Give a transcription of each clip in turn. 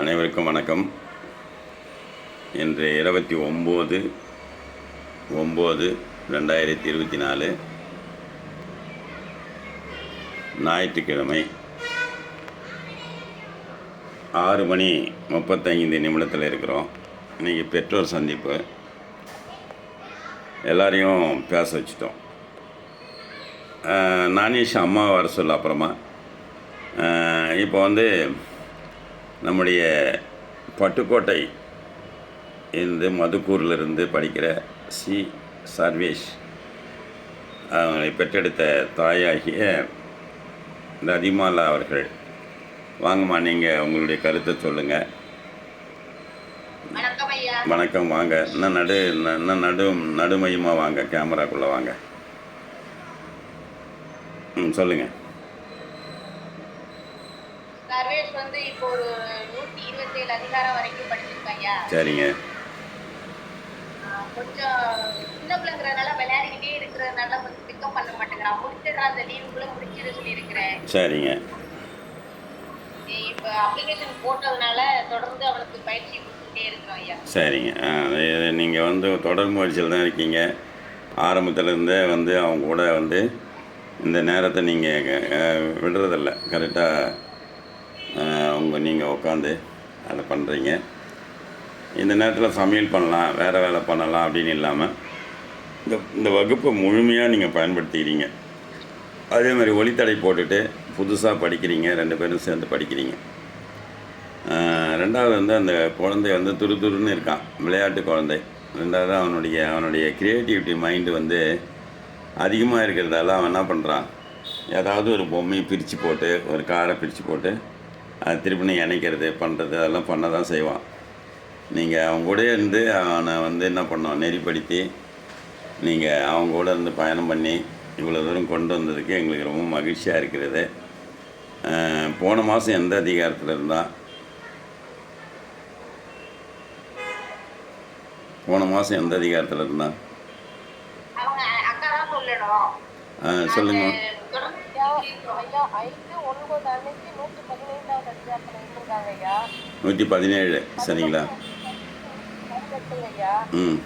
அனைவருக்கும் வணக்கம். இன்று இருபத்தி ஒம்பது ஒம்பது ரெண்டாயிரத்தி இருபத்தி நாலு ஞாயிற்றுக்கிழமை ஆறு மணி முப்பத்தைந்து நிமிடத்தில் இருக்கிறோம். இன்றைக்கி பெற்றோர் சந்திப்பு. எல்லாரையும் பேச வச்சிட்டோம். நானேஷ் அம்மா வர சொல்ல அப்புறமா. இப்போ வந்து நம்முடைய பட்டுக்கோட்டை இருந்து படிக்கிற சி. சர்வேஷ் அவங்களை பெற்றெடுத்த தாயாகிய ரதிமாலா அவர்கள். வாங்கம்மா நீங்கள் உங்களுடைய கருத்தை சொல்லுங்கள் வணக்கம் வாங்க. இன்னும் நடு இன்னும் நடு நடுமையமாக வாங்க கேமராக்குள்ளே வாங்க. ம் சொல்லுங்கள் சர்வேஷ் வந்து இப்போ ஒரு நூத்தி இருபத்தி ஏழு அதிகாரம் வரைக்கும் படிச்சிருக்கேன் ஐயா. சரிங்க. கொஞ்சம் சின்ன பிள்ளைங்கிறதுனால விளையாடிக்கிட்டே இருக்கிறதுனால கொஞ்சம் பிக்கப் பண்ண மாட்டேங்கிறான் முடிச்சிடுறான் அந்த லீவுக்குள்ள முடிச்சிட சொல்லியிருக்கிறேன். சரிங்க. இப்போ அப்ளிகேஷன் போட்டதுனால தொடர்ந்து அவனுக்கு பயிற்சி கொடுத்துட்டே இருக்கிறோம் ஐயா. சரிங்க. நீங்கள் வந்து தொடர் முயற்சியில் தான் இருக்கீங்க. ஆரம்பத்துல இருந்தே வந்து அவங்க கூட வந்து இந்த நேரத்தை நீங்கள் விடுறதில்ல. கரெக்டாக நீங்கள் உட்காந்து அதை பண்ணுறீங்க இந்த நேரத்தில் சமையல் பண்ணலாம் வேறு வேலை பண்ணலாம் அப்படின்னு இல்லாமல் இந்த இந்த வகுப்பை முழுமையாக நீங்கள் பயன்படுத்திக்கிறீங்க. அதே மாதிரி ஒளித்தடை போட்டுட்டு புதுசாக படிக்கிறீங்க ரெண்டு பேரும் சேர்ந்து படிக்கிறீங்க. ரெண்டாவது வந்து அந்த குழந்தை வந்து துரு துருன்னு இருக்கான் விளையாட்டு குழந்தை. ரெண்டாவது அவனுடைய அவனுடைய க்ரியேட்டிவிட்டி மைண்டு வந்து அதிகமாக இருக்கிறதால அவன் என்ன பண்ணுறான் ஏதாவது ஒரு பொம்மையை பிரித்து போட்டு ஒரு காரை பிரித்து போட்டு அது திருப்பி இணைக்கிறது பண்ணுறது அதெல்லாம் பண்ண தான் செய்வான். நீங்கள் அவங்க கூடயே இருந்து அவனை வந்து என்ன பண்ணோம் நெறிப்படுத்தி நீங்கள் அவங்க கூட இருந்து பயணம் பண்ணி இவ்வளோ தூரம் கொண்டு வந்ததுக்கு எங்களுக்கு ரொம்ப மகிழ்ச்சியாக இருக்கிறது. போன மாதம் எந்த அதிகாரத்தில் இருந்தால் போன மாதம் எந்த அதிகாரத்தில் இருந்தா? அவங்க அக்கா தான் சொல்லணும். ஆ சொல்லுங்க. நூற்றி பதினேழு சரிங்களா? ம்.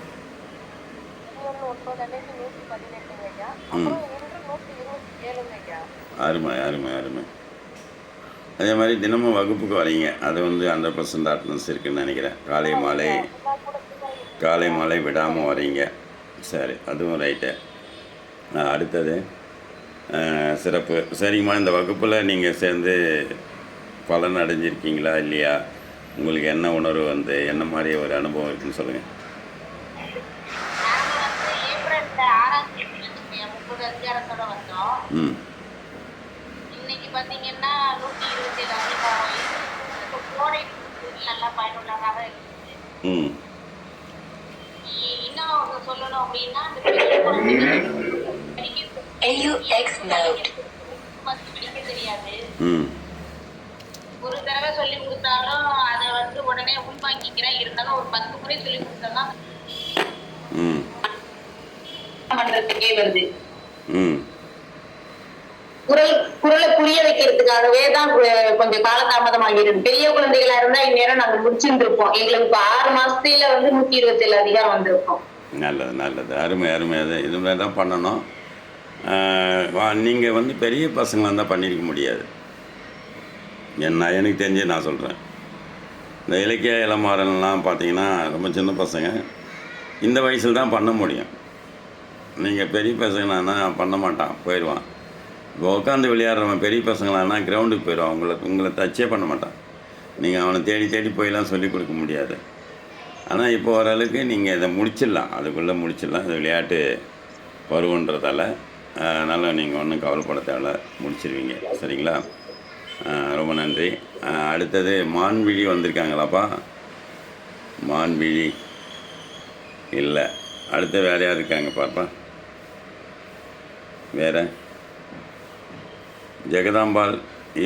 ஐயா அருமை அருமை அருமை. அதே மாதிரி தினமும் வகுப்புக்கு வரீங்க. அது வந்து ஹண்ட்ரட் பர்சன்ட் அட்டனன்ஸ் இருக்குன்னு நினைக்கிறேன். காலை மாலை காலை மாலை விடாமல் வரீங்க. சரி அதுவும் ரைட்டு அடுத்தது சிறப்பு. சரிம்மா இந்த வகுப்பில் நீங்கள் சேர்ந்து பலன் அடைஞ்சிருக்கீங்களா இல்லையா? உங்களுக்கு என்ன உணர்வு வந்து என்ன மாதிரி ஒரு அனுபவம் இருக்குன்னு சொல்லுங்கள் ம். இன்னைக்கு பாத்தீங்கன்னா நூத்தி இருபத்தி ஏழு அதிகாரம் இப்போ கோடை விடுமுறை நல்லா பயனுள்ளதாக இருக்குது. ம். இன்னும் சொல்லணும் அப்படின்னா அந்த AUX தெரியாது ம். ஒரு தடவை சொல்லி கொடுத்தாலும் அதை வந்து உடனே உள்வாங்கிக்கிறேன். இருந்தாலும் ஒரு பத்து முறை சொல்லி கொடுத்தோம்னா ம். பண்றதுக்கே வருது? ம். குரல் குரலை புரிய வைக்கிறதுக்காகவே தான் கொஞ்சம் காலதாமதம் ஆகிருக்கு பெரிய குழந்தைகளா இருந்தா இந்நேரம் நாங்க முடிச்சுட்டு இருப்போம் எங்களுக்கு இப்ப ஆறு மாசத்துல வந்து நூத்தி இருபத்தி ஏழு அதிகாரம் வந்திருக்கோம். நல்லது நல்லது. அருமை அருமை. அது இது மாதிரி தான் பண்ணணும். நீங்கள் வந்து பெரிய பசங்களாக இருந்தால் பண்ணியிருக்க முடியாது. என்ன எனக்கு தெரிஞ்சு நான் சொல்கிறேன் இந்த இலக்கிய இளமாறன்லாம் பார்த்தீங்கன்னா ரொம்ப சின்ன பசங்க. இந்த வயசில் தான் பண்ண முடியும். நீங்கள் பெரிய பசங்களானா பண்ண மாட்டான் போயிடுவான் இப்போ உட்காந்து விளையாடுறவன் பெரிய பசங்களானா கிரவுண்டுக்கு போயிடுவான் உங்களை உங்களை டச்சே பண்ண மாட்டான். நீங்கள் அவனை தேடி தேடி போயெல்லாம் சொல்லிக் கொடுக்க முடியாது. ஆனால் இப்போ ஓரளவுக்கு நீங்கள் இதை முடிச்சிடலாம். அதுக்குள்ளே முடிச்சிடலாம். இது விளையாட்டு பருவன்றதால். அதனால் நீங்கள் ஒன்றும் கவலைப்பட தேவையில்ல. முடிச்சிருவீங்க. சரிங்களா? ரொம்ப நன்றி. அடுத்தது மான்விழி வந்திருக்காங்களாப்பா? மான்விழி இல்லை. அடுத்து வேறு யார் இருக்காங்க பாப்பா வேறு? ஜெகதாம்பாள்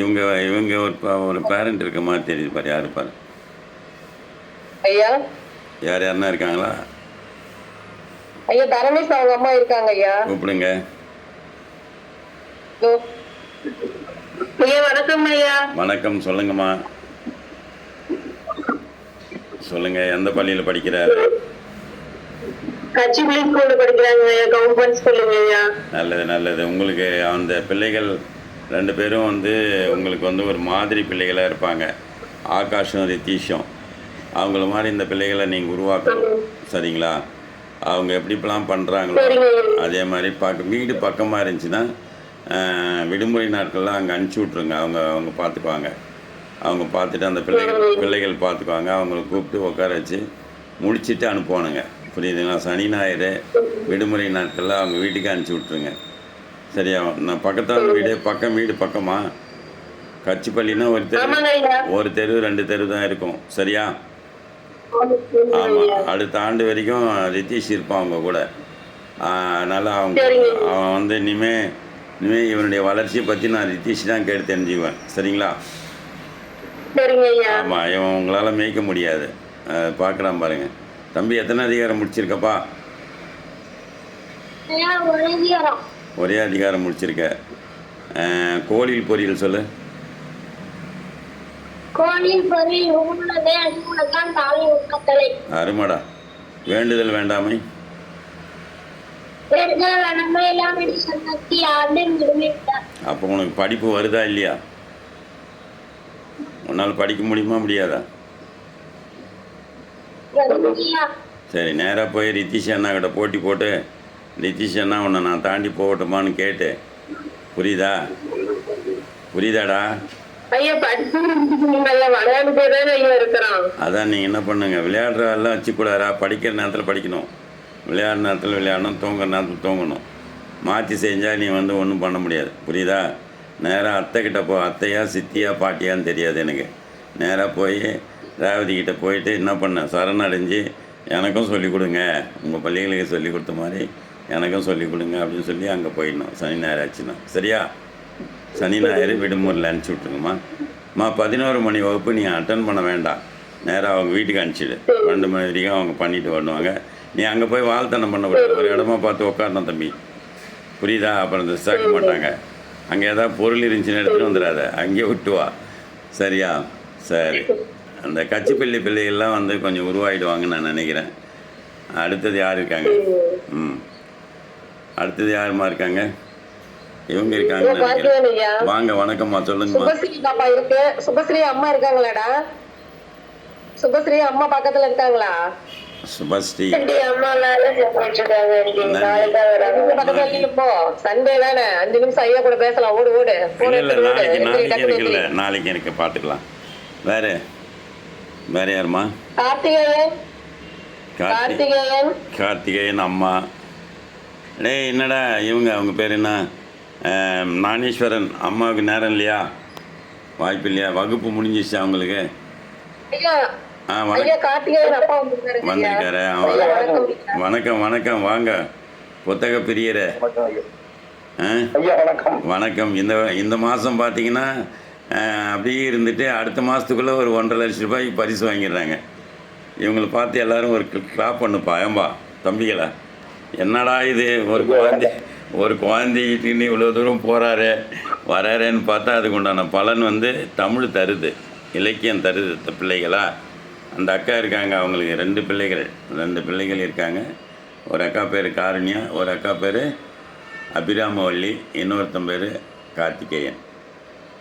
இவங்க இவங்க ஒரு ஒரு பேரண்ட் இருக்க மாதிரி தெரியுது பாரு. யார் பாரு? ஐயா? யார் யாருன்னா இருக்காங்களா? ஐயா தரணிஸ் அவங்க அம்மா இருக்காங்க ஐயா. கூப்பிடுங்க. வணக்கம் ஐயா. வணக்கம் சொல்லுங்கம்மா. சொல்லுங்கள் எந்த பள்ளியில் படிக்கிறாரு கட்சிப்புலி ஸ்கூல்ல படிக்கிறாங்க ஐயா கவர்மெண்ட் ஸ்கூலுங்க ஐயா. நல்லது நல்லது. உங்களுக்கு அந்த பிள்ளைகள் ரெண்டு பேரும் வந்து உங்களுக்கு வந்து ஒரு மாதிரி பிள்ளைகளாக இருப்பாங்க. ஆகாஷும் ரித்தீஷும் அவங்கள மாதிரி இந்த பிள்ளைகளை நீங்கள் உருவாக்கணும். சரிங்களா? அவங்க எப்படிப்பெல்லாம் பண்ணுறாங்களோ அதே மாதிரி பார்க்க வீடு பக்கமாக இருந்துச்சுன்னா விடுமுறை நாட்கள்லாம் அங்கே அனுப்பிச்சி விட்ருங்க அவங்க அவங்க பார்த்துக்குவாங்க. அவங்க பார்த்துட்டு அந்த பிள்ளைகள் பிள்ளைகள் பார்த்துக்குவாங்க. அவங்கள கூப்பிட்டு உட்கார வச்சு முடிச்சிட்டு அனுப்புவானுங்க. புரியுதுங்களா? சனி ஞாயிறு விடுமுறை நாட்களில் அவங்க வீட்டுக்கு அனுப்பிச்சி விட்ருங்க சரியா? நான் பக்கத்தால் வீடு பக்கம் வீடு பக்கமா? கச்சிப்பள்ளினா ஒரு தெரு ஒரு தெரு ரெண்டு தெரு தான் இருக்கும். சரியா? ஆமாம் அடுத்த ஆண்டு வரைக்கும் ரித்தீஷ் இருப்பான் அவங்க கூட. அதனால அவங்க அவன் வந்து இனிமே இனிமே இவனுடைய வளர்ச்சியை பற்றி நான் ரித்தீஷ் தான் கேட்டு தெரிஞ்சுக்குவேன். சரிங்களா? ஆமாம் இவன் உங்களால் மேய்க்க முடியாது. பார்க்குறான் பாருங்க. தம்பி எத்தனை அதிகாரம் முடிச்சிருக்கப்பா? ஒரு அதிகாரம். முடிச்சிருக்க. கோழில் பொரியல் சொல்லு. அருமடா. வேண்டுதல் வேண்டாமை. அப்போ உனக்கு படிப்பு வருதா இல்லையா? உன்னால் படிக்க முடியுமா முடியாதா? சரி நேராக போய் ரித்திஷ் அண்ணா கிட்ட போட்டி போட்டு ரித்திஷ் அண்ணா உன்னை நான் தாண்டி போகட்டுமான்னு கேட்டு. புரியுதா? புரியுதாடா? அதான் நீங்கள் என்ன பண்ணுங்க? விளையாடுற எல்லாம் வச்சுக்கூடாதா படிக்கிற நேரத்தில் படிக்கணும். விளையாடுற நேரத்தில் விளையாடணும் தூங்குற நேரத்தில் தூங்கணும். மாற்றி செஞ்சால் நீ வந்து ஒன்றும் பண்ண முடியாது. புரியுதா? நேராக அத்தைக்கிட்ட போ. அத்தையா சித்தியா பாட்டியான்னு தெரியாது எனக்கு. நேராக போய் ரேவதி கிட்டே போயிட்டு என்ன பண்ணேன் சரணடைஞ்சு எனக்கும் சொல்லிக் கொடுங்க. உங்கள் பள்ளிகளுக்கு சொல்லிக் கொடுத்த மாதிரி எனக்கும் சொல்லிக் கொடுங்க அப்படின்னு சொல்லி அங்கே போயிடணும். சனி ஞாயிறு ஆச்சுன்னா. சரியா? சனி ஞாயிறு விடுமுறையில் அனுப்பிச்சி விட்ருங்கம்மா அம்மா பதினோரு மணி வகுப்பு நீ அட்டன் பண்ண வேண்டாம். நேராக அவங்க வீட்டுக்கு அனுப்பிச்சிடு ரெண்டு மணி வரைக்கும் அவங்க பண்ணிட்டு வருவாங்க. நீ அங்கே போய் வாழ்த்தனம் பண்ணக்கூடாது ஒரு இடமா பார்த்து உட்காரணும் தம்பி. புரியுதா? அப்புறம் இந்த சேர்க்க மாட்டாங்க. அங்கே ஏதாவது பொருள் இருந்துச்சுன்னு எடுத்துகிட்டு வந்துடாத. அங்கேயே விட்டு வா. சரியா? சரி. அந்த கச்சிப்பள்ளி பிள்ளைகள்லாம் வந்து கொஞ்சம் உருவாயிடுவாங்கன்னு நான் நினைக்கிறேன். அடுத்தது யார் இருக்காங்க? ம். அடுத்தது யாருமா இருக்காங்க? இவங்க நினைக்கிறேன். ஐயா. வாங்க வணக்கம்மா. சொல்லுங்கம்மா. பாப்பா இருக்கு. சுபஸ்ரீ அம்மா இருக்காங்களாடா? சுபஸ்ரீ அம்மா பக்கத்துல இருக்காங்களா? சுபஸ்ரீ. நாளைக்கு தான் வராங்க. பக்கத்துல இருக்கீங்க போ. சண்டே தானே? அஞ்சு நிமிஷம் ஐயா கூட பேசலாம். ஓடு ஓடு. இல்லை இல்லை நாளைக்கு நாளைக்கு இருக்குல்ல. நாளைக்கு எனக்கு பார்த்துக்கலாம் வேறு? வேறு யாருமா கார்த்திகேயன். கார்த்தி கார்த்திகேயன். கார்த்திகேயன் அம்மா. டேய் என்னடா? இவங்க அவங்க பேர் என்ன? ஆம், ஞானேஸ்வரன் அம்மாவுக்கு நேரம் இல்லையா? வாய்ப்பு இல்லையா? வகுப்பு முடிஞ்சிச்சு அவங்களுக்கு. வந்திருக்காரு. வணக்கம். வணக்கம் வாங்க. புத்தக பிரியரே. வணக்கம் வணக்கம். இந்த இந்த மாதம் பார்த்தீங்கன்னா அப்படியே இருந்துட்டு அடுத்த மாதத்துக்குள்ளே ஒரு ஒன்றரை லட்ச ரூபாய் பரிசு வாங்கிடுறாங்க. இவங்களை பார்த்து எல்லாரும் ஒரு கிளாப் பண்ணுப்பா. ஏம்பா தம்பிகளா. என்னடா இது? ஒரு குழந்தை ஒரு குழந்தைகிட்டு இவ்வளோ தூரம் போகிறாரு வராருன்னு பார்த்தா அதுக்கு உண்டான பலன் வந்து தமிழ் தருது. இலக்கியம் தருது பிள்ளைகளா. அந்த அக்கா இருக்காங்க அவங்களுக்கு ரெண்டு பிள்ளைகள் ரெண்டு பிள்ளைகள் இருக்காங்க. ஒரு அக்கா பேர் காருண்யா ஒரு அக்கா பேர் அபிராமவள்ளி இன்னொருத்தன் பேர் கார்த்திகேயன்.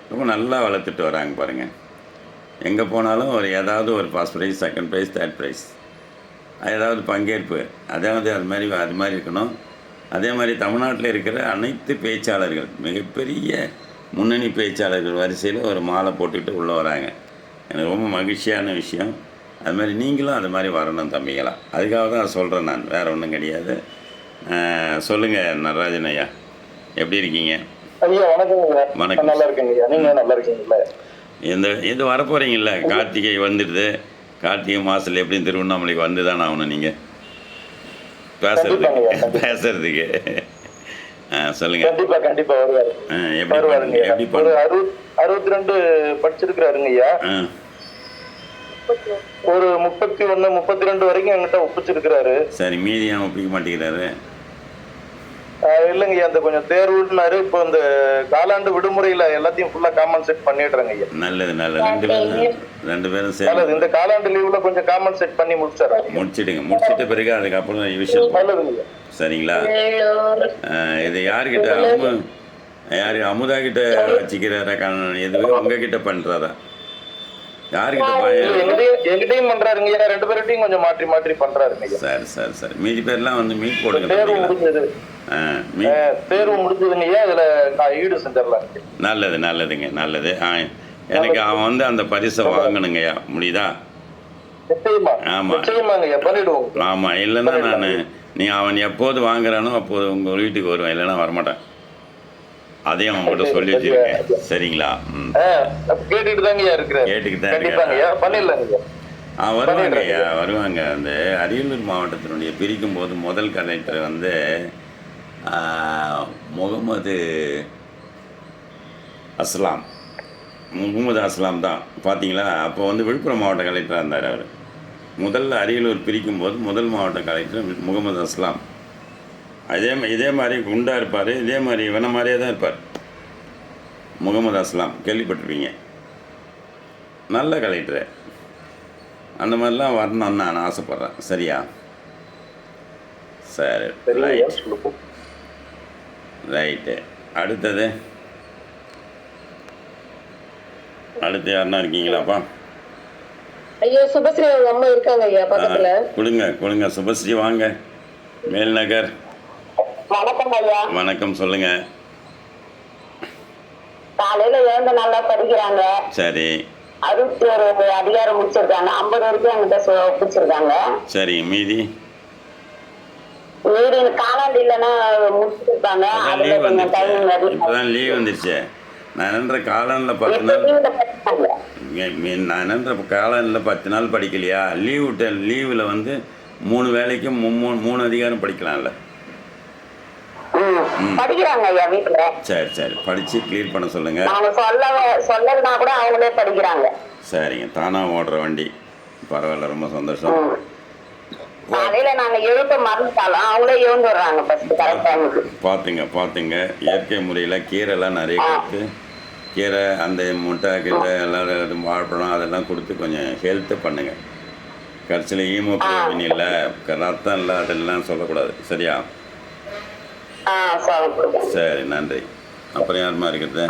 ரொம்ப நல்லா வளர்த்துட்டு வராங்க பாருங்கள் எங்கே போனாலும் ஒரு ஏதாவது ஒரு first prize second prize third prize ஏதாவது பங்கேற்பு அதாவது அது மாதிரி அது மாதிரி இருக்கணும். அதே மாதிரி தமிழ்நாட்டில் இருக்கிற அனைத்து பேச்சாளர்கள் மிகப்பெரிய முன்னணி பேச்சாளர்கள் வரிசையில் ஒரு மாலை போட்டுக்கிட்டு உள்ளே வராங்க. எனக்கு ரொம்ப மகிழ்ச்சியான விஷயம். அது மாதிரி நீங்களும் அது மாதிரி வரணும் தம்பிகளா. அதுக்காக தான் சொல்கிறேன் நான். வேறு ஒன்றும் கிடையாது. சொல்லுங்கள் நடராஜன் ஐயா. எப்படி இருக்கீங்க? ஐயா வணக்கம் வணக்கம். நல்லா இருக்கேங்க ஐயா. நீங்க நல்லா இருக்கீங்களா? இந்த இது வரப்போகிறீங்கள கார்த்திகை வந்துடுது. கார்த்திகை மாதத்தில் எப்படியும் திருவண்ணாமலைக்கு வந்து தானே ஆகணும் நீங்கள் பேசுறதுக்கு. பேசுறதுக்கு. ஆ சொல்லுங்கள் கண்டிப்பா கண்டிப்பா வருவாரு. எப்படி எப்படி அறுபத்தி ரெண்டு படிச்சிருக்கிறாருங்க ஐயா. ஒரு முப்பத்தி ஒண்ணு முப்பத்தி ரெண்டு வரைக்கும் என்கிட்ட ஒப்பிச்சிருக்கிறாரு. சரி மீதி ஏன் ஒப்பிக்க மாட்டேங்கிறாரு. இல்லைங்க ஐயா இந்த கொஞ்சம் தேர்வுனாரு இப்போ இந்த காலாண்டு விடுமுறையில எல்லாத்தையும் ஃபுல்லா காம்பன்சேட் பண்ணிடுறேங்க ஐயா. நல்லது நல்லது. ரெண்டு பேரும் ரெண்டு பேரும் நல்லது இந்த காலாண்டு லீவுல கொஞ்சம் காம்பன்சேட் பண்ணி முடிச்சிடறேன். முடிச்சிடுங்க. முடிச்சிட்ட பிறகு அதுக்கப்புறம் ரிவிஷன் நல்லதுங்க சரிங்களா? இது யாருக்கிட்ட அம்மு யார் அமுதா கிட்ட வச்சுக்கிறாரா கண- எதுவே உங்ககிட்ட பண்ணுறாரா எங்கிட்டயும் பண்றாருங்க. ரெண்டு பேர்கிட்டயும் கொஞ்சம் மாற்றி மாற்றி பண்றாருங்க. சரி சரி சரி. மீதி பேர்லாம் வந்து மீட் போடுங்க தேர்வு. முடிஞ்சது. தேர்வு முடிஞ்சதுங்க. ஐயா இதுல நான் ஈடு செஞ்சிடலாம்? நல்லது நல்லதுங்க நல்லது. எனக்கு அவன் வந்து அந்த பரிசை வாங்கணுங்கய்யா. முடியுதா? ஆமா. ஆமாம் இல்லைன்னா நான் நீ அவன் எப்போது வாங்குறானோ அப்போது உங்கள் வீட்டுக்கு வருவேன். இல்லைன்னா வரமாட்டேன். அதையும் கூட சொல்லி வச்சிருக்கேன் சரிங்களா? கேட்டுட்டு தாங்க ஐயா இருக்கிறாரு கேட்டுக்கிட்டு பண்ணிடலாங்க ஆ வருவாங்க ஐயா வருவாங்க. அந்த அரியலூர் மாவட்டத்தினுடைய பிரிக்கும் போது முதல் கலெக்டர் வந்து முகமது அஸ்லாம். முகமது அஸ்லாம் தான். பார்த்தீங்களா அப்போ வந்து விழுப்புரம் மாவட்ட கலெக்டராக இருந்தார் அவர். முதல்ல அரியலூர் பிரிக்கும் போது முதல் மாவட்ட கலெக்டர் முகமது அஸ்லாம். அதே இதே மாதிரி குண்டா இருப்பார் இதே மாதிரி இவனை மாதிரியே தான் இருப்பார். முகமது அஸ்லாம் கேள்விப்பட்டிருப்பீங்க. நல்ல கலெக்டரு அந்த மாதிரிலாம் வரணும்னு நான் ஆசைப்பட்றேன். சரியா? சரி ரைட் ரைட்டு அடுத்தது? அடுத்து யாருன்னா இருக்கீங்களாப்பா? ஐயா சுபஸ்ரீ அவங்க அம்மா இருக்காங்க ஐயா பக்கத்துல. கொடுங்க கொடுங்க சுபஸ்ரீ வாங்க. மேல்நகர். வணக்கம் ஐயா. வணக்கம் சொல்லுங்க. காலையில எழுந்து நல்லா படிக்கிறாங்க. சரி. அறுபத்தி ஒரு அதிகாரம் முடிச்சிருக்காங்க. ஐம்பது வரைக்கும் என்கிட்ட ஒப்பிச்சிருக்காங்க. சரி மீதி? மீறி காலாண்டு இல்லைன்னா முடிச்சிருப்பாங்க இப்போதான் லீவ் வந்துருச்சு. நான் என்னன்ற காலனில் பத்து நாள் நான் என்னன்ற காலனில் பத்து நாள் படிக்கலையா? லீவ் லீவில் வந்து மூணு வேலைக்கும் மூணு மூணு அதிகாரம் படிக்கலாம்ல. படிக்கிறாங்க ஐயா வீட்டுல சரி சரி. படித்து க்ளியர் பண்ண சொல்லுங்கள் அவங்க சொல்ல சொல்லதுனா கூட அவங்களே படிக்கிறாங்க. சரிங்க. தானாக ஓடுற வண்டி. பரவாயில்ல ரொம்ப சந்தோஷம். காலையில நாங்க எழுப்ப மறந்துட்டாலும் அவங்களே எழுந்து வர்றாங்க ஃபர்ஸ்ட் கரெக்ட் டைமுக்கு இயற்கை முறையில் கீரைலாம் நிறைய கொடுத்து கீரை அந்த முட்டை கீரை எல்லாம் வாழைப்பழம் அதெல்லாம் கொடுத்து கொஞ்சம் ஹெல்த்து பண்ணுங்கள் கடைசியில் ஈமோக்ளோபின் இல்லை ரத்தம் இல்லை அதெல்லாம் சொல்லக்கூடாது. சரியா? சரி. நன்றி. அப்புறம் யாருமா இருக்கிறது?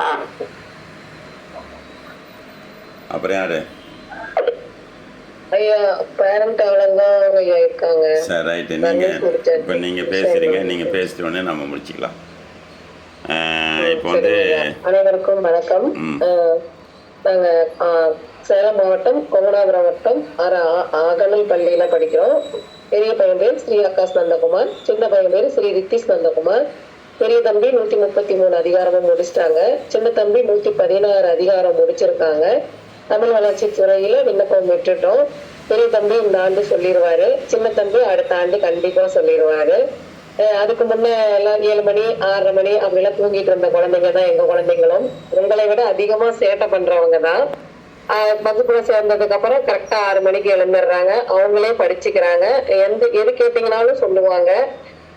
அப்புறம் யாரு? சரி ரைட்டு நீங்கள். இப்போ நீங்கள் பேசுகிறீங்க. நீங்கள் பேசிட்ட உடனே நம்ம முடிச்சுக்கலாம். இப்போ வந்து. அனைவருக்கும் வணக்கம். ம். அஹ், நாங்க அஹ், சேலம் மாவட்டம் கொங்கனாபுரம் வட்டம் அர அகனல் பள்ளியில படிக்கிறோம். பெரிய பையன் பேர் ஸ்ரீ ஆகாஷ் நந்தகுமார் சின்ன பையன் பேர் ஸ்ரீ ரித்திஷ் நந்தகுமார். பெரிய தம்பி நூத்தி முப்பத்தி மூணு அதிகாரமும் முடிச்சிட்டாங்க. சின்ன தம்பி நூத்தி பதினாறு அதிகாரம் முடிச்சிருக்காங்க. தமிழ் வளர்ச்சி துறையில விண்ணப்பம் விட்டுட்டோம் பெரிய தம்பி இந்த ஆண்டு சொல்லிடுவாரு சின்ன தம்பி அடுத்த ஆண்டு கண்டிப்பா சொல்லிடுவாரு அதுக்கு முன்ன எல்லாம் ஏழு மணி ஆறரை மணி அப்படிலாம் தூங்கிட்டு இருந்த குழந்தைங்க தான் எங்க குழந்தைங்களும். உங்களை விட அதிகமா சேட்டை பண்றவங்க தான். வகுப்புல சேர்ந்ததுக்கு அப்புறம் கரெக்டா ஆறு மணிக்கு எழுந்துடுறாங்க. அவங்களே படிச்சுக்கிறாங்க. எந்த எது கேட்டீங்கனாலும் சொல்லுவாங்க.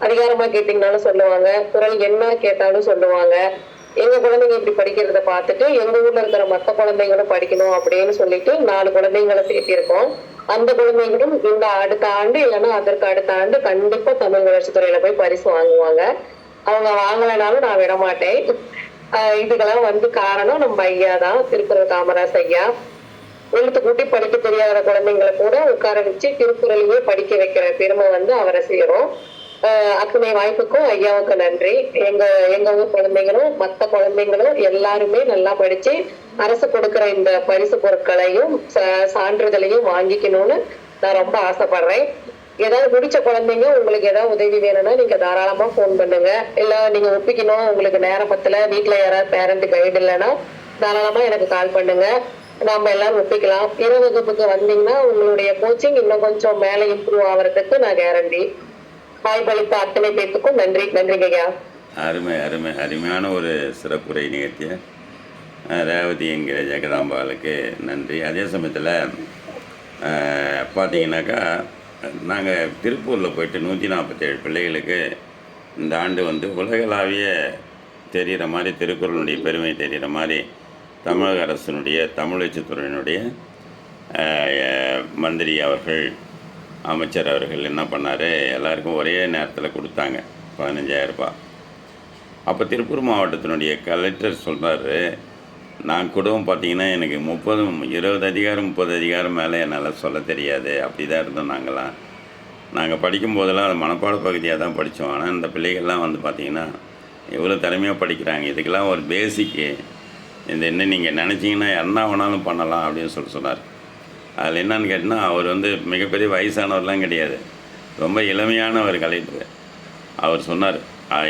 அதிகாரமா கேட்டீங்கனாலும் சொல்லுவாங்க. குரல் என்ன கேட்டாலும் சொல்லுவாங்க. எங்க குழந்தைங்க இப்படி படிக்கிறத பார்த்துட்டு எங்க ஊர்ல இருக்கிற மற்ற குழந்தைங்களும் படிக்கணும் அப்படின்னு சொல்லிட்டு நாலு குழந்தைங்களை சேர்த்திருக்கோம். அந்த குழந்தைங்களும் இந்த அடுத்த ஆண்டு இல்லைன்னா அதற்கு அடுத்த ஆண்டு கண்டிப்பா தமிழ் வளர்ச்சி துறையில போய் பரிசு வாங்குவாங்க. அவங்க வாங்கலைனாலும் நான் விட மாட்டேன் இதுக்கெல்லாம் வந்து காரணம் நம்ம ஐயா தான் திருக்குறள் காமராஜ் ஐயா. எழுத்து கூட்டி படிக்க தெரியாத குழந்தைங்களை கூட உட்கார வச்சு திருக்குறளையே படிக்க வைக்கிற பெருமை வந்து அவரை செய்யறோம் ஆஹ் அத்தனை வாய்ப்புக்கும் ஐயாவுக்கு நன்றி. எங்க எங்க ஊர் குழந்தைங்களும் மத்த குழந்தைங்களும் எல்லாருமே நல்லா படிச்சு அரசு கொடுக்கிற இந்த பரிசு பொருட்களையும் சான்றிதழையும் வாங்கிக்கணும்னு நான் ரொம்ப ஆசைப்படுறேன். ஏதாவது முடிச்ச குழந்தைங்க உங்களுக்கு ஏதாவது உதவி வேணும்னா நீங்க தாராளமா ஃபோன் பண்ணுங்க. இல்ல நீங்க ஒப்பிக்கணும் உங்களுக்கு நேரம் பத்தல வீட்டுல யாராவது பேரண்ட் கைடு இல்லைன்னா தாராளமா எனக்கு கால் பண்ணுங்க. நாம எல்லாரும் ஒப்பிக்கலாம். இரவு வகுப்புக்கு வந்தீங்கன்னா உங்களுடைய கோச்சிங் இன்னும் கொஞ்சம் மேல இம்ப்ரூவ் ஆகிறதுக்கு நான் கேரண்டி வாய்ப்பளித்த அத்தனை பேத்துக்கும் நன்றி. நன்றிங்க ஐயா. அருமை அருமை. அருமையான ஒரு சிறப்புரை நிகழ்த்திய ரேவதி என்கிற ஜெகதாம்பாளுக்கு நன்றி. அதே சமயத்தில் பார்த்தீங்கன்னாக்கா நாங்கள் திருப்பூரில் போயிட்டு நூற்றி நாற்பத்தேழு பிள்ளைகளுக்கு இந்த ஆண்டு வந்து உலகளாவிய தெரிகிற மாதிரி திருக்குறளுடைய பெருமை தெரிகிற மாதிரி தமிழக அரசினுடைய தமிழச்சுத்துறையினுடைய மந்திரி அவர்கள் அமைச்சர் அவர்கள் என்ன பண்ணார்? எல்லாருக்கும் ஒரே நேரத்தில் கொடுத்தாங்க. பதினஞ்சாயிரரூபா அப்போ திருப்பூர் மாவட்டத்தினுடைய கலெக்டர் சொல்கிறாரு நான் குடும்பம் பார்த்தீங்கன்னா எனக்கு முப்பது இருபது அதிகாரம் முப்பது அதிகாரம் மேலே என்னால் சொல்ல தெரியாது. அப்படி தான் இருந்தோம் நாங்களாம் நாங்கள் படிக்கும்போதெல்லாம் அது மனப்பாட பகுதியாக தான் படித்தோம் ஆனால் இந்த பிள்ளைகள்லாம் வந்து பார்த்திங்கன்னா எவ்வளோ திறமையாக படிக்கிறாங்க. இதுக்கெல்லாம் ஒரு பேசிக்கு இந்த என்ன நீங்கள் நினச்சிங்கன்னா என்ன வேணாலும் பண்ணலாம் அப்படின்னு சொல்லி சொன்னார். அதில் என்னன்னு கேட்டிங்கன்னா அவர் வந்து மிகப்பெரிய வயசானவர்லாம் கிடையாது. ரொம்ப இளமையான ஒரு கலெக்டர் அவர் சொன்னார்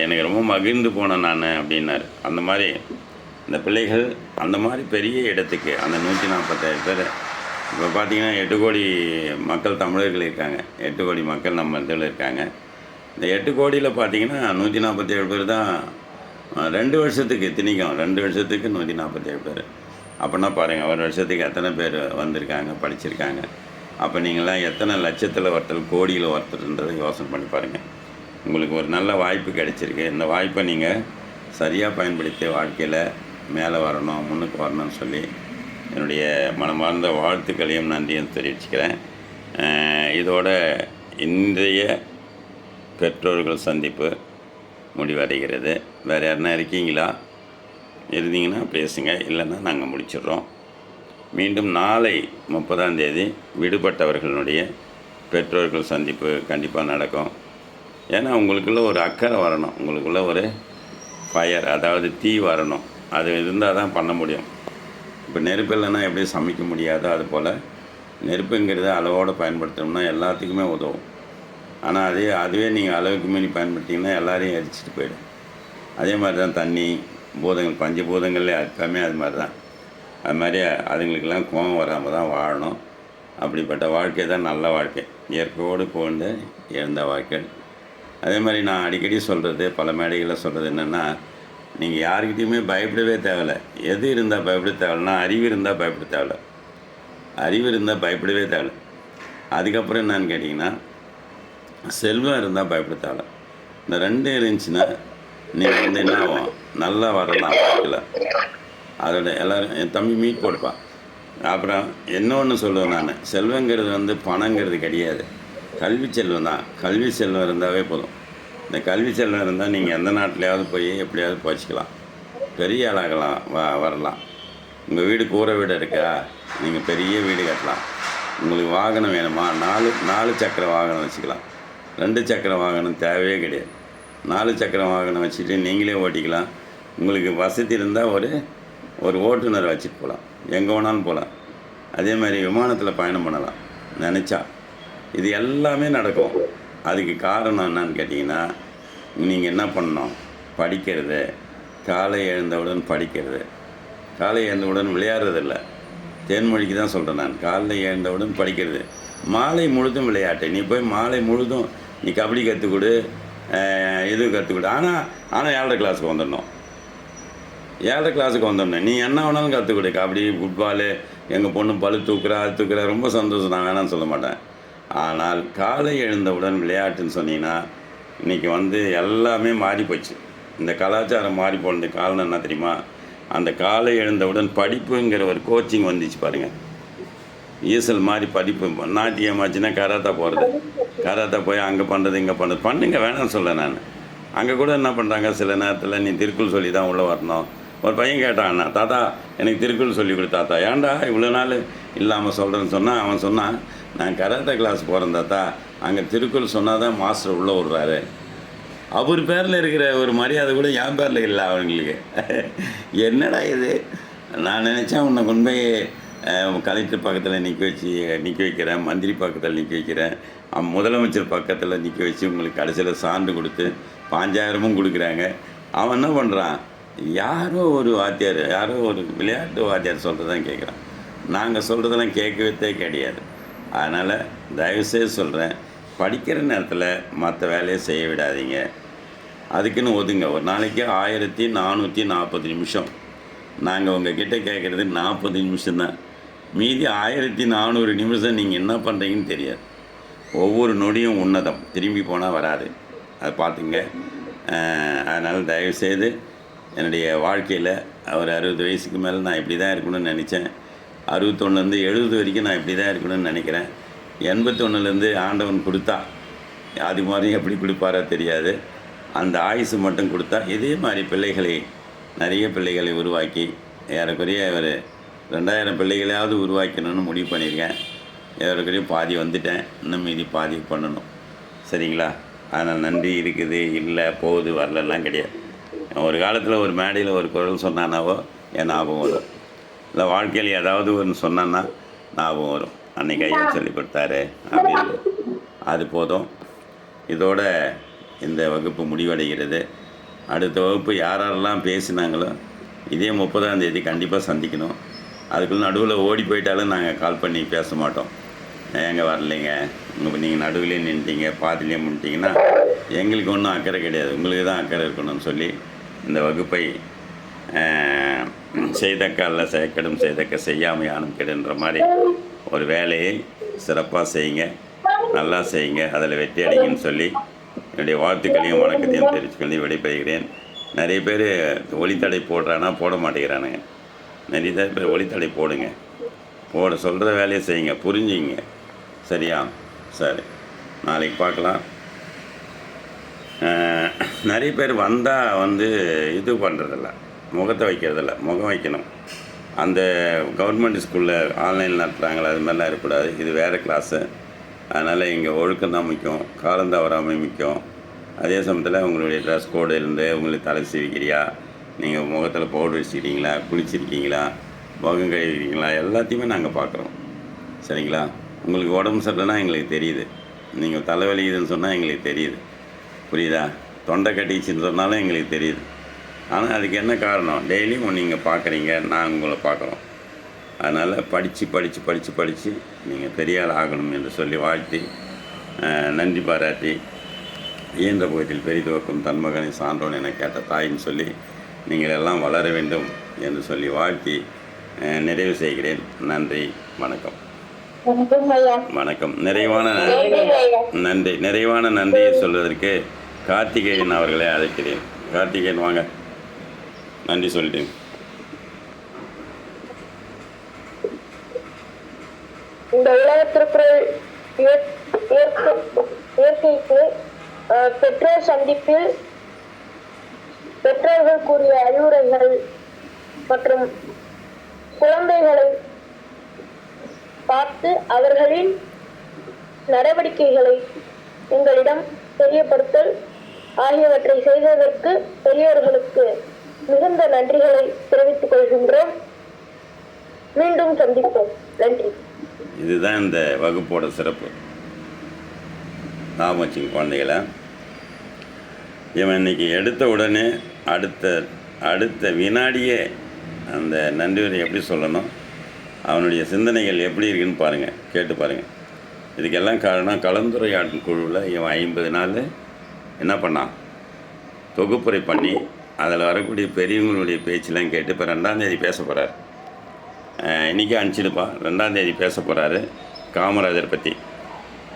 எனக்கு ரொம்ப மகிழ்ந்து போனேன் நான் அப்படின்னார். அந்த மாதிரி இந்த பிள்ளைகள் அந்த மாதிரி பெரிய இடத்துக்கு அந்த நூற்றி நாற்பத்தாயிரம் பேர். இப்போ பார்த்தீங்கன்னா எட்டு கோடி மக்கள் தமிழர்கள் இருக்காங்க. எட்டு கோடி மக்கள் நம்ம இதில் இருக்காங்க. இந்த எட்டு கோடியில் பார்த்தீங்கன்னா நூற்றி நாற்பத்தேழு பேர் தான் ரெண்டு வருஷத்துக்கு திணிக்கும். ரெண்டு வருஷத்துக்கு நூற்றி நாற்பத்தேழு பேர். அப்படின்னா பாருங்கள் ஒரு வருஷத்துக்கு எத்தனை பேர் வந்திருக்காங்க படிச்சிருக்காங்க. அப்போ நீங்களாம் எத்தனை லட்சத்தில் ஒருத்தர் கோடியில் ஒருத்தர்ன்றதை யோசனை பண்ணி பாருங்கள் உங்களுக்கு ஒரு நல்ல வாய்ப்பு கிடைச்சிருக்கு. இந்த வாய்ப்பை நீங்கள் சரியாக பயன்படுத்தி வாழ்க்கையில் மேலே வரணும் முன்னுக்கு வரணும்னு சொல்லி என்னுடைய மனமார்ந்த வாழ்த்துக்களையும் நன்றியும் தெரிவிச்சுக்கிறேன். இதோட இன்றைய பெற்றோர்கள் சந்திப்பு முடிவடைகிறது. வேறு யாருன்னா இருக்கீங்களா? இருந்தீங்கன்னா பேசுங்க இல்லைன்னா நாங்கள் முடிச்சிடுறோம். மீண்டும் நாளை முப்பதாம் தேதி விடுபட்டவர்களுடைய பெற்றோர்கள் சந்திப்பு கண்டிப்பாக நடக்கும். ஏன்னா உங்களுக்குள்ளே ஒரு அக்கறை வரணும். உங்களுக்குள்ளே ஒரு ஃபயர் அதாவது தீ வரணும். அது இருந்தால் தான் பண்ண முடியும். இப்போ நெருப்பு இல்லைன்னா எப்படி சமைக்க முடியாதோ? அது போல் நெருப்புங்கிறத அளவோடு பயன்படுத்தணும்னா எல்லாத்துக்குமே உதவும். ஆனால் அதே அதுவே நீங்கள் அளவுக்கு மீறி பயன்படுத்திங்கன்னா எல்லாரையும் எரிச்சிட்டு போயிடும். அதே மாதிரி தான் தண்ணி பூதங்கள் பஞ்சபூதங்கள்லே எப்பவுமே அது மாதிரி தான் அது மாதிரி அதுங்களுக்கெல்லாம் கோபம் வராமல் தான் வாழணும். அப்படிப்பட்ட வாழ்க்கை தான் நல்ல வாழ்க்கை. இயற்கையோடு போந்து இருந்த வாழ்க்கை. அதே மாதிரி நான் அடிக்கடி சொல்கிறது பல மேடைகளில் சொல்கிறது என்னென்னா நீங்கள் யாருக்கிட்டையுமே பயப்படவே தேவையில்ல. எது இருந்தால் பயப்பட தேவைன்னா அறிவு இருந்தால் பயப்பட தேவையில்ல. அறிவு இருந்தால் பயப்படவே தேவையில்ல. அதுக்கப்புறம் என்னன்னு கேட்டிங்கன்னா செல்வம் இருந்தால் பயப்பட தேவையில்ல. இந்த ரெண்டும் இருந்துச்சுன்னா நீங்கள் வந்து என்ன ஆகும்? நல்லா வரலாம் வாழ்க்கையில். அதோட எல்லோரும் என் தம்பி மீட் போட்டுப்பான் அப்புறம் இன்னொன்று சொல்லுவேன் நான்? செல்வங்கிறது வந்து பணங்கிறது கிடையாது. கல்வி செல்வம் தான். கல்வி செல்வம் இருந்தாவே போதும். இந்த கல்வி செல்வம் இருந்தால் நீங்கள் எந்த நாட்டிலையாவது போய் எப்படியாவது போச்சுக்கலாம் பெரிய ஆளாகலாம் வ வரலாம். உங்கள் வீடு கூரை வீடு இருக்கா? நீங்கள் பெரிய வீடு கட்டலாம். உங்களுக்கு வாகனம் வேணுமா? நாலு நாலு சக்கர வாகனம் வச்சுக்கலாம். ரெண்டு சக்கர வாகனம் தேவையே கிடையாது. நாலு சக்கர வாகனம் வச்சுட்டு நீங்களே ஓட்டிக்கலாம். உங்களுக்கு வசதி இருந்தால் ஒரு ஒரு ஓட்டுநர் வச்சுட்டு போகலாம். எங்கே வேணாலும் போகலாம். அதே மாதிரி விமானத்தில் பயணம் பண்ணலாம். நினச்சா. இது எல்லாமே நடக்கும். அதுக்கு காரணம் என்னன்னு கேட்டிங்கன்னா நீங்கள் என்ன பண்ணணும்? படிக்கிறது. காலை எழுந்தவுடன் படிக்கிறது. காலை எழுந்தவுடன் விளையாடுறதில்ல. தேன்மொழிக்கு தான் சொல்கிறேன் நான். காலைல எழுந்தவுடன் படிக்கிறது. மாலை முழுதும் விளையாட்டு. நீ போய் மாலை முழுதும் நீ கபடி கற்றுக் கொடு இது கற்றுக் கொடு ஆனால் ஆனால் ஏழரை கிளாஸுக்கு வந்துடணும். ஏழரை கிளாஸுக்கு வந்துடணும். நீ என்ன வேணாலும் கற்றுக் கொடு கபடி ஃபுட்பாலு எங்கள் பொண்ணு பளு தூக்குறா அது தூக்குறா. ரொம்ப சந்தோஷம். நான் வேணாம்னு சொல்ல மாட்டேன். ஆனால் காலை எழுந்தவுடன் விளையாட்டுன்னு சொன்னீங்கன்னா இன்றைக்கி வந்து எல்லாமே மாறி போச்சு. இந்த கலாச்சாரம் மாறி போனது காரணம் என்ன தெரியுமா? அந்த காலை எழுந்தவுடன் படிப்புங்கிற ஒரு கோச்சிங் வந்துச்சு பாருங்கள் ஈசல் மாதிரி படிப்பு நாட்டியம் ஆச்சுன்னா கராத்தா போகிறது கராத்தா போய் அங்கே பண்ணுறது இங்கே பண்ணுறது பண்ணுங்க வேணாம்னு சொல்ல நான். அங்கே கூட என்ன பண்ணுறாங்க சில நேரத்தில் நீ திருக்குள் சொல்லி தான் உள்ளே வரணும். ஒரு பையன் கேட்டான் அண்ணா தாத்தா எனக்கு திருக்குள் சொல்லி கொடு தாத்தா. ஏன்டா இவ்வளோ நாள் இல்லாமல் சொல்கிறேன்னு சொன்னால் அவன் சொன்னான் நான் கராத்தா கிளாஸ் போகிறேன் தாத்தா. அங்கே திருக்குறள் சொன்னால் தான் மாஸ்டர் உள்ளே விடுறாரு அவர் பேரில் இருக்கிற ஒரு மரியாதை கூட என் பேரில் இல்லை அவங்களுக்கு. என்னடா இது? நான் நினச்சேன் உன்னை கொண்டு போய் கலெக்டர் பக்கத்தில் நிற்க வச்சு நிற்க வைக்கிறேன் மந்திரி பக்கத்தில் நிற்க வைக்கிறேன். முதலமைச்சர் பக்கத்தில் நிற்க வச்சு உங்களுக்கு கடைசியில் சான்று கொடுத்து பாஞ்சாயிரமும் கொடுக்குறாங்க. அவன் என்ன பண்ணுறான் யாரோ ஒரு வாத்தியார் யாரோ ஒரு விளையாட்டு வாத்தியார் சொல்கிறதான் கேட்குறான் நாங்கள் சொல்கிறதெல்லாம் கேட்கவே கிடையாது. அதனால் தயவுசெய்து சொல்கிறேன் படிக்கிற நேரத்தில் மற்ற வேலையை செய்ய விடாதீங்க. அதுக்குன்னு ஒதுங்க. ஒரு நாளைக்கு ஆயிரத்தி நானூற்றி நாற்பது நிமிஷம். நாங்கள் உங்ககிட்ட கேட்குறது நாற்பது நிமிஷம்தான் மீதி ஆயிரத்தி நானூறு நிமிஷம் நீங்கள் என்ன பண்ணுறீங்கன்னு தெரியாது. ஒவ்வொரு நொடியும் உன்னதம். திரும்பி போனால் வராது. அதை பார்த்துங்க. அதனால் தயவுசெய்து என்னுடைய வாழ்க்கையில் ஒரு அறுபது வயசுக்கு மேலே நான் இப்படி தான் இருக்கணும்னு நினச்சேன். அறுபத்தொன்னுலேருந்து எழுபது வரைக்கும் நான் இப்படி தான் இருக்கணும்னு நினைக்கிறேன். எண்பத்தொன்னுலேருந்து ஆண்டவன் கொடுத்தா அது மாதிரி எப்படி கொடுப்பாரோ தெரியாது. அந்த ஆயுசு மட்டும் கொடுத்தா இதே மாதிரி பிள்ளைகளை நிறைய பிள்ளைகளை உருவாக்கி ஏறக்குறைய ஒரு ரெண்டாயிரம் பிள்ளைகளையாவது உருவாக்கணும்னு முடிவு பண்ணியிருக்கேன். ஏறக்குறைய பாதி வந்துட்டேன். இன்னும் மீதி பாதி பண்ணணும். சரிங்களா? ஆனால் நன்றி. இருக்குது இல்லை போகுது வரலலாம் கிடையாது. ஒரு காலத்தில் ஒரு மேடையில் ஒரு குரல் சொன்னானாவோ என் ஞாபகம் வரும். இல்லை வாழ்க்கையில் ஏதாவது ஒன்று சொன்னான்னா ஞாபகம் வரும். அன்னைக்கு ஐயா சொல்லி கொடுத்தாரு. அப்படின்னு அது போதும். இதோட இந்த வகுப்பு முடிவடைகிறது. அடுத்த வகுப்பு யார் யாரெல்லாம் பேசினாங்களோ இதே முப்பதாம் தேதி கண்டிப்பாக சந்திக்கணும். அதுக்குள்ள நடுவில் ஓடி போயிட்டாலும் நாங்கள் கால் பண்ணி பேச மாட்டோம். ஏங்க வரலைங்க? உங்கள் நீங்கள் நடுவில் நின்ட்டீங்க பாதியிலே முன்ட்டிங்கன்னா எங்களுக்கு ஒன்றும் அக்கறை கிடையாது. உங்களுக்கு தான் அக்கறை இருக்கணும்னு சொல்லி இந்த வகுப்பை செய்தக்க அல்ல செயக்கடும் செய்தக்க செய்யாமல் ஆணும் கெடுன்ற மாதிரி ஒரு வேலையை சிறப்பாக செய்யுங்க நல்லா செய்யுங்க அதில் வெற்றி அடைங்கன்னு சொல்லி என்னுடைய வாழ்த்துக்களையும் வணக்கத்தையும் தெரிவித்துக்கொண்டு விடைபெறுகிறேன். நிறைய பேர் ஒளித்தடை போடுறானா போட மாட்டேங்கிறானுங்க. நிறைய பேர் ஒளித்தடை போடுங்க. போட சொல்கிற வேலையை செய்யுங்க புரிஞ்சுங்க சரியா? சரி. நாளைக்கு பார்க்கலாம். நிறைய பேர் வந்தால் வந்து இது பண்ணுறதில்ல. முகத்தை வைக்கிறதில்ல முகம் வைக்கணும். அந்த கவர்மெண்ட் ஸ்கூலில் ஆன்லைன் நடத்துகிறாங்களே அது மாதிரிலாம் இருக்கக்கூடாது. இது வேறு கிளாஸு அதனால் இங்கே ஒழுக்கம் தான் முக்கியம். காலம் தவறாமை முக்கியம். அதே சமயத்தில் உங்களுடைய ட்ரெஸ் கோடு இருந்து உங்களுக்கு தலை சீவிக்கிறியா? நீங்கள் முகத்தில் பவுடர் வச்சுக்கிறீங்களா குளிச்சிருக்கீங்களா? முகம் கழுவிக்கிறீங்களா எல்லாத்தையுமே நாங்கள் பார்க்குறோம். சரிங்களா? உங்களுக்கு உடம்பு சரியில்லைன்னா எங்களுக்கு தெரியுது. நீங்கள் தலைவலிக்குதுன்னு சொன்னால் எங்களுக்கு தெரியுது. புரியுதா? தொண்டை கட்டிச்சுன்னு சொன்னாலும் எங்களுக்கு தெரியுது. ஆனால் அதுக்கு என்ன காரணம்? டெய்லியும் நீங்கள் பார்க்குறீங்க நான் உங்களை பார்க்குறோம் அதனால் படித்து படித்து படித்து படித்து நீங்கள் பெரியார் ஆகணும் என்று சொல்லி வாழ்த்தி நன்றி பாராட்டி இயன்ற பகுதியில் பெரிதுவக்கும் தன்மகனை சான்றோன் என கேட்ட தாயின்னு சொல்லி நீங்கள் எல்லாம் வளர வேண்டும் என்று சொல்லி வாழ்த்தி நிறைவு செய்கிறேன். நன்றி வணக்கம். வணக்கம். நிறைவான நன்றி நிறைவான நன்றியை சொல்வதற்கு கார்த்திகேயன் அவர்களை அழைக்கிறேன். கார்த்திகேயன் வாங்க. நன்றி சொல்லிட்டேன். இந்த உலக திருக்குறள் இயற்கைக்கு பெற்றோர் சந்திப்பில் பெற்றோர்கள் கூறிய அறிவுரைகள் மற்றும் குழந்தைகளை பார்த்து அவர்களின் நடவடிக்கைகளை எங்களிடம் தெரியப்படுத்தல் ஆகியவற்றை செய்ததற்கு பெரியோர்களுக்கு மிகுந்த நன்றிகளை தெரிவித்துக் கொள்கின்றோம். மீண்டும் சந்திப்போம். நன்றி. இதுதான் இந்த வகுப்போட சிறப்பு. ஞாபகம் வச்சுங்க குழந்தைகளை இவன் இன்னைக்கு எடுத்த உடனே அடுத்த அடுத்த வினாடியே அந்த நன்றியுரை எப்படி சொல்லணும் அவனுடைய சிந்தனைகள் எப்படி இருக்குன்னு பாருங்கள் கேட்டு பாருங்கள் இதுக்கெல்லாம் காரணம் கலந்துரையாடும் குழுவில் இவன் ஐம்பது நாள் என்ன பண்ணான்? தொகுப்புரை பண்ணி அதில் வரக்கூடிய பெரியவங்களுடைய பேச்செலாம் கேட்டு இப்போ ரெண்டாந்தேதி பேச போகிறார். இன்றைக்கி அனுப்பிச்சிடுப்பா. ரெண்டாந்தேதி பேச போகிறாரு காமராஜர் பற்றி.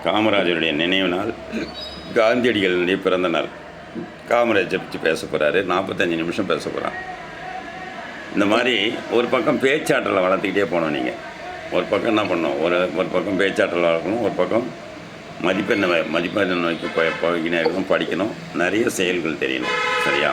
காமராஜருடைய நினைவு நாள் காந்தியடிகளுடைய பிறந்த நாள். காமராஜர் பற்றி பேச போகிறாரு. நாற்பத்தஞ்சு நிமிஷம் பேச போகிறான். இந்த மாதிரி ஒரு பக்கம் பேச்சாற்றலை வளர்த்துக்கிட்டே போகணும் நீங்கள். ஒரு பக்கம் என்ன பண்ணணும்? ஒரு ஒரு பக்கம் பேச்சாற்றல் வளர்க்கணும் ஒரு பக்கம் மதிப்பெண்ணை மதிப்பெண்ணை நோக்கி போய் இருக்கணும் படிக்கணும். நிறைய செயல்கள் தெரியணும். சரியா?